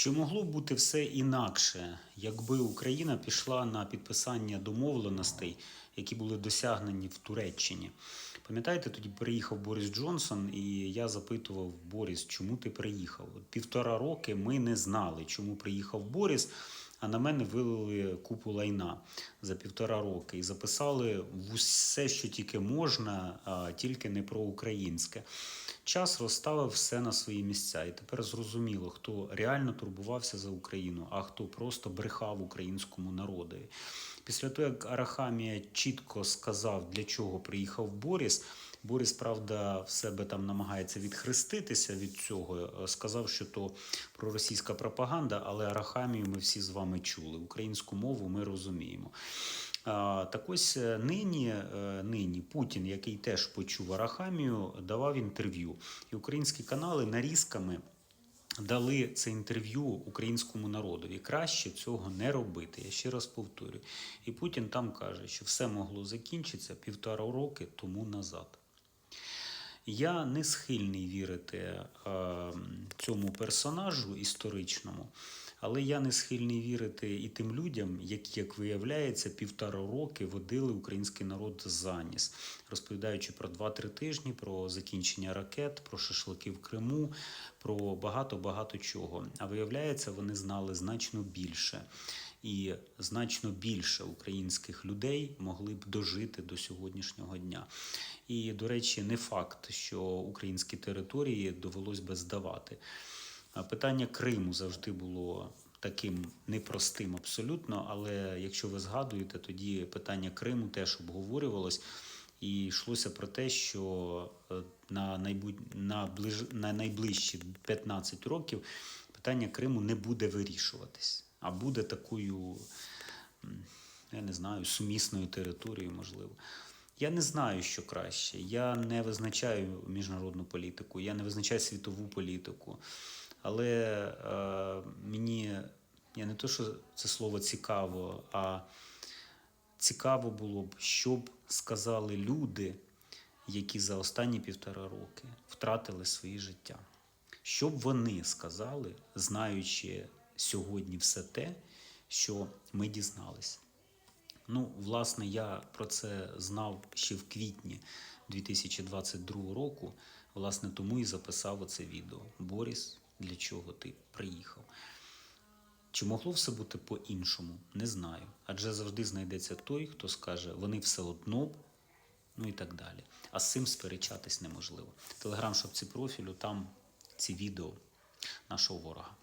Чи могло б бути все інакше, якби Україна пішла на підписання домовленостей, які були досягнені в Туреччині? Пам'ятаєте, тоді приїхав Борис Джонсон, і я запитував Борис, чому ти приїхав? Півтора роки ми не знали, чому приїхав Борис. А на мене вилили купу лайна за півтора роки і записали в усе, що тільки можна, а тільки не про українське. Час розставив все на свої місця, і тепер зрозуміло, хто реально турбувався за Україну, а хто просто брехав українському народові. Після того, як Арахамія чітко сказав, для чого приїхав Борис. Борис, правда, в себе там намагається відхреститися від цього. е, Сказав, що то проросійська пропаганда, але Арахамію ми всі з вами чули. Українську мову ми розуміємо. Так ось е, нині, е, нині Путін, який теж почув Арахамію, давав інтерв'ю. І українські канали нарізками дали це інтерв'ю українському народові. Краще цього не робити. Я ще раз повторюю. І Путін там каже, що все могло закінчитися півтора роки тому назад. Я не схильний вірити е, цьому персонажу історичному, але я не схильний вірити і тим людям, які, як виявляється, півтора роки водили український народ за ніс, розповідаючи про 2-3 тижні, про закінчення ракет, про шашлики в Криму, про багато-багато чого. А виявляється, вони знали значно більше. І значно більше українських людей могли б дожити до сьогоднішнього дня. І, до речі, не факт, що українські території довелось би здавати. Питання Криму завжди було таким непростим абсолютно, але якщо ви згадуєте, тоді питання Криму теж обговорювалось. І йшлося про те, що е, на, найбу... на, ближ... на найближчі 15 років питання Криму не буде вирішуватись, а буде такою, я не знаю, сумісною територією, можливо. Я не знаю, що краще. Я не визначаю міжнародну політику, я не визначаю світову політику. Але е, мені я не то, що це слово цікаво, а цікаво було б, що б сказали люди, які за останні півтора роки втратили своє життя. Що б вони сказали, знаючи сьогодні все те, що ми дізналися. Ну, власне, я про це знав ще в квітні 2022 року. Власне, тому і записав оце відео. Борис, для чого ти приїхав? Чи могло все бути по-іншому? Не знаю. Адже завжди знайдеться той, хто скаже, вони все одно, ну і так далі. А з цим сперечатись неможливо. Телеграм-шапці профілю, там ці відео нашого ворога.